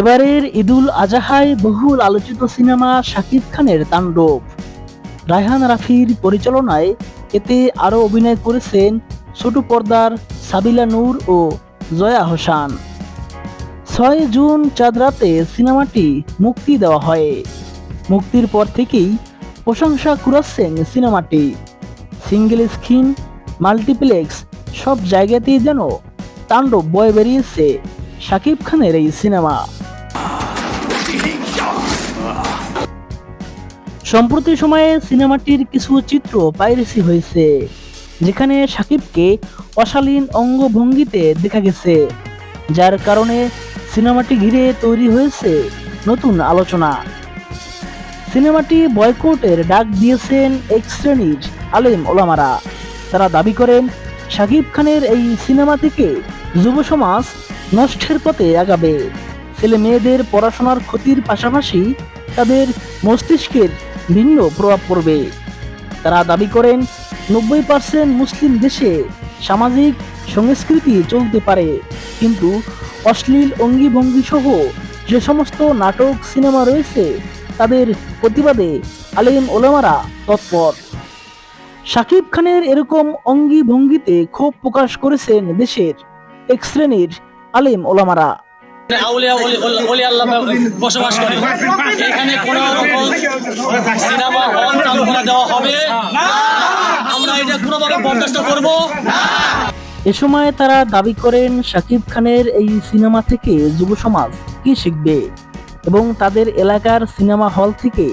এবারের ঈদুল আজাহায় বহুল আলোচিত সিনেমা শাকিব খানের তাণ্ডব। রায়হান রাফির পরিচালনায় এতে আরও অভিনয় করেছেন ছোট পর্দার সাবিলা নূর ও জয়া হোসান। ছয় জুন চাঁদ রাতে সিনেমাটি মুক্তি দেওয়া হয়। মুক্তির পর থেকেই প্রশংসা কুড়াচ্ছেন সিনেমাটি। সিঙ্গেল স্ক্রিন, মাল্টিপ্লেক্স, সব জায়গাতেই যেন তাণ্ডব বয়ে বেরিয়েছে শাকিব খানের এই সিনেমা। সম্প্রতি সময়ে সিনেমাটির কিছু চিত্র পাইরেসি হয়েছে, যেখানে শাকিবকে অশালীন অঙ্গভঙ্গিতে দেখা গেছে, যার কারণে সিনেমাটি ঘিরে তৈরি হয়েছে নতুন আলোচনা। সিনেমাটি বয়কটের ডাক দিয়েছেন এক শ্রেণির আলেম ওলামারা। তারা দাবি করেন শাকিব খানের এই সিনেমা থেকে যুব সমাজ নষ্টের পথে আগাবে। ছেলে মেয়েদের পড়াশোনার ক্ষতির পাশাপাশি তাদের মস্তিষ্কের ভিন্ন প্রভাব পড়বে। তারা দাবি করেন, নব্বই পার্সেন্ট মুসলিম দেশে সামাজিক সংস্কৃতি চলতে পারে, কিন্তু অশ্লীল অঙ্গিভঙ্গি সহ যে সমস্ত নাটক, সিনেমা রয়েছে, তাদের প্রতিবাদে আলেম ওলামারা তৎপর। শাকিব খানের এরকম অঙ্গি ভঙ্গিতে ক্ষোভ প্রকাশ করেছেন দেশের এক শ্রেণির আলেম ওলামারা। বসবাস করে। এখানে রকম সিনেমা হল চালু করে দেওয়া হবে। আমরা এটা কোনোভাবে বরদাস্ত করব। এ সময় তারা দাবি করেন, শাকিব খানের এই সিনেমা থেকে যুব সমাজ কি শিখবে? এবং তাদের এলাকার সিনেমা হল থেকে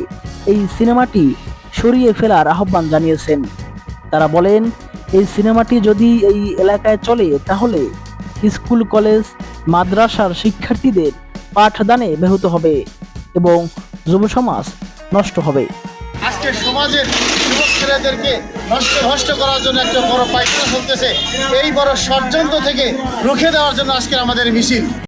এই সিনেমাটি সরিয়ে ফেলার আহ্বান জানিয়েছেন। তারা বলেন, এই সিনেমাটি যদি এই এলাকায় চলে, তাহলে স্কুল, কলেজ মাদ্রাসার শিক্ষার্থীদের পাঠদানে ব্যাহত হবে এবং যুব সমাজ নষ্ট হবে। আজকে সমাজের যুবক ছেলেদেরকে নষ্ট নষ্ট করার জন্য একটা বড় পায়খানা চলতেছে। এই বড় ষড়যন্ত্র থেকে রুখে দেওয়ার জন্য আজকে আমাদের মিছিল।